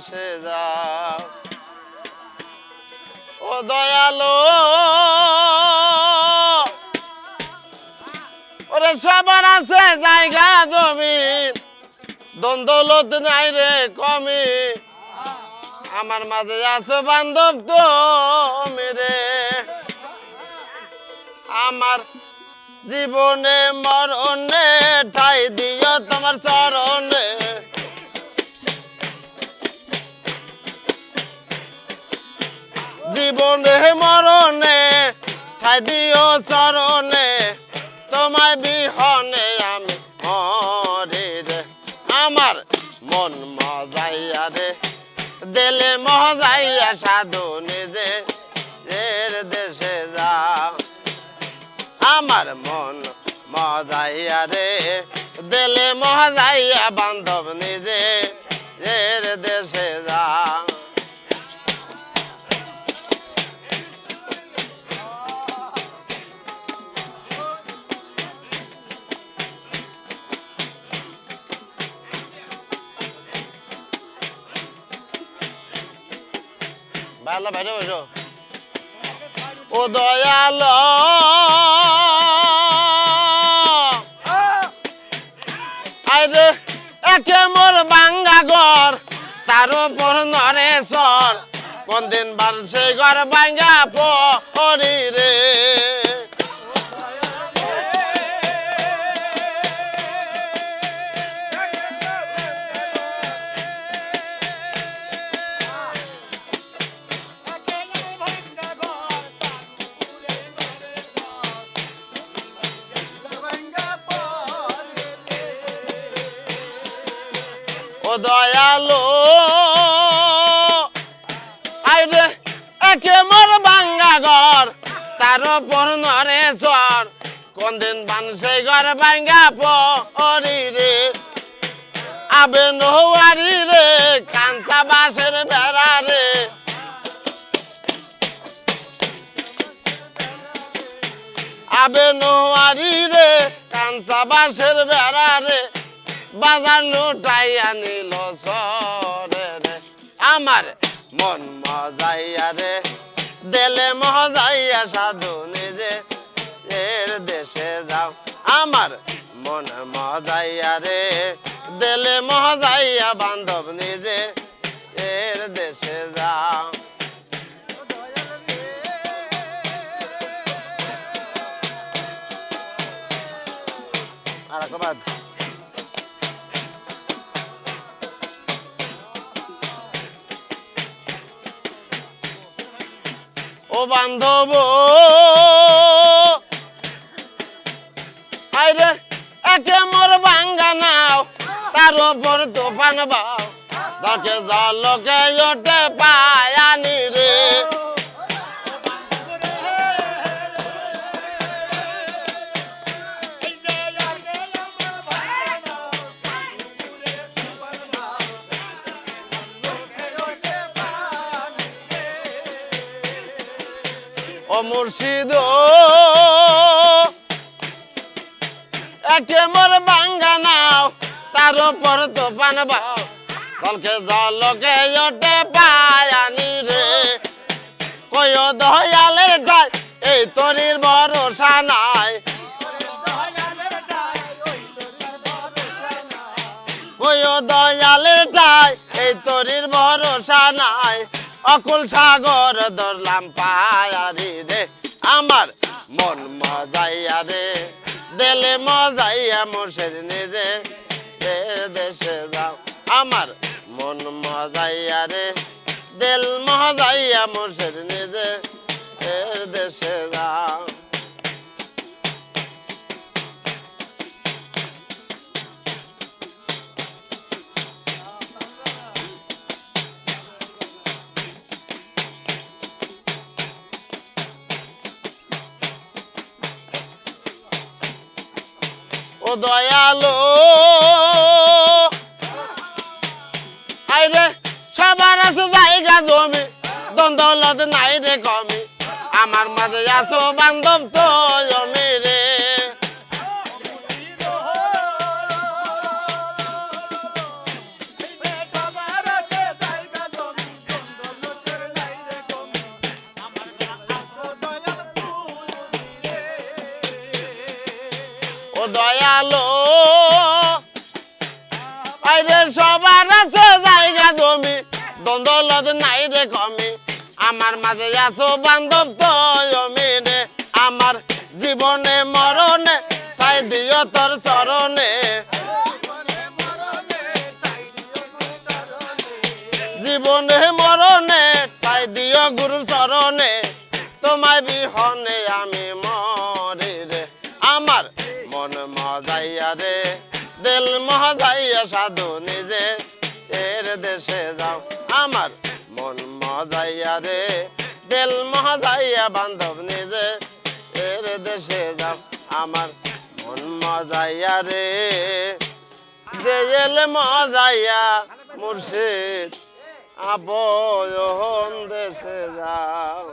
দেশে যাও। ও দয়ালো। ওরে সবার আছে জায়গা জমি দ্বন্দ্বলত নাই রে কমি। আমার মাঝে আছো বান্ধব তুমি রে। আমার জীবনে মরণে ঠাই দিও তোমার চরণে। জীবনে মরণে, ঠাই দিও চরণে, তোমায় বিহনে আমি মরে রে। আমার মন মজাইয়া রে, দেলে মজাইয়া সাধু নিজে, এর দেশে যাও। আমার মন মজাইয়া রে, দেলে মজাইয়া বান্ধব নিজে ভালো বাইরে বসো ও দয়াল। আরে একে মোর বাঙ্গা ঘর, তার উপর নরে কোন দিন বার সেই ঘর বাঙ্গা পরি রে। ও দয়ালো আইরে একে মোর বাঙ্গা ঘর, তার উপর নরে চর কোন দিন বান ঘর বাঙ্গা পরি রে। আবে নৌয়ারি রে, কাঞ্চা বাসের বেড়া রে। আবে নৌয়ারি রে, কাঞ্চা বাসের বেড়া রে। বাজার লুটাই আনিল সরে আমার মন মজাইয়া রে। দেলে মজাইয়া সাধু নিজে। এর দেশে যাও। আমার মন মজাইয়া রে। দেলে মজাইয়া বান্ধব নিজে। বান্ধব। আইরে, একে মোর বাঙ্গা নাও, তার উপর তুফান বাও। তাকে জলকে ওঠে পায়ানি রে ও একে মোর বাঙ্গা নাও, তার উপর তুফান বাও। কলকে জলকে ওঠে পায়ানি রে। কই দয়ালের গায় এই তরির ভরসা নাই। কই দয়ালের গায় এই তরির ভরসা নাই। অকুল সাগর ধরলাম পায়ারি রে। আমার মন মজাইয়া রে। দেলে মজাইয়া মোর্শেদ নিজে। দেশে যাও। আমার মন মজাইয়া রে। দেল মজাইয়া মোর্শেদ দয়ালো। আইরে সবার আছে জায়গা জমি, দ্বন্দ্ব নাই রে কমে। আমার মাঝে আছো বান্ধব তো ও দয়ালো। আইরে সবার আছে জায়গা জমি দ্বন্দ্বলত নাই রে কমি। আমার মাঝে আছো বান্ধব তয়মি রে, আমার জীবনে মরণে তাই দিও তোর চরণে। জীবনে মরণে তাই দিও গুরু চরণে। তোমায় বিহনে আমি মন মজাইয়া রে দিল মজাইয়া সাধু নিজে। এর দেশে যাও, আমার মন মজাইয়া রে দিল মজাইয়া বান্ধব নিজে। এর দেশে যাও, আমার মন মজাইয়া রে দেজেল মজাইয়া মুর্শিদ আবয়ন দেশে যাও।